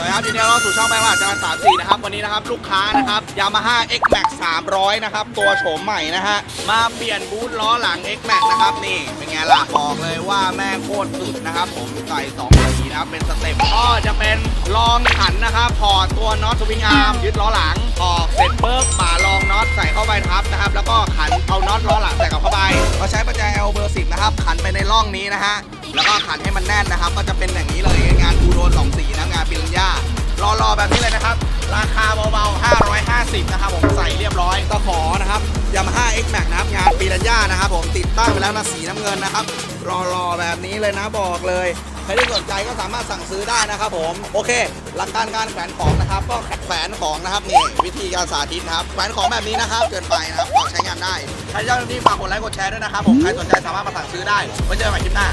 สวัสดีครับยินดีต้อนรับสู่ช่องแบงค์หลักจานสามสี่นะครับวันนี้นะครับลูกค้านะครับยามาฮ่า X Max 300 นะครับ ตัวโฉมใหม่นะฮะมาเปลี่ยนบูทล้อหลัง X Max นะครับนี่เป็นไงล่ะบอกเลยว่าแม่งโคตรสุดนะครับ ผมใส่2สีนะครับเป็นสเต็ปก็จะเป็นรองขันนะครับพอร์ตตัวน็อตสวิงอาร์มยึดล้อหลังออกเสร็จปุ๊บป่ารองน็อตใส่เข้าไปทับนะครับแล้วก็ขันเอาน็อตล้อหลังใส่กับเข้าไปก็ใช้ประแจ L เบอร์10นะครับขันไปในร่องนี้นะฮะแล้วก็ขันให้มันแน่นนะครับ ก็จะเป็นอย่างนี้เลยงานบูโด ราคาเบาๆ 550 นะครับผมใส่เรียบร้อยก็ขอนะครับยามาฮ่า X Max นะครับงานปิรัญญานะครับผมติดตั้งไปแล้วนะสีน้ำเงินนะครับ รอๆแบบนี้เลยนะบอกเลยใครที่สนใจก็สามารถสั่งซื้อได้นะครับผมโอเค หลักการการแขวนของนะครับ ก็แขวนของนะครับนี่วิธีการสาธิตนะครับแขวนของแบบนี้นะครับเกินไปนะครับก็ใช้งานได้ใครเจ้าหน้าที่ฝากกดไลค์กดแชร์ด้วยนะครับผมใครสนใจสามารถมาสั่งซื้อได้ไว้เจอกันใหม่คลิปหน้า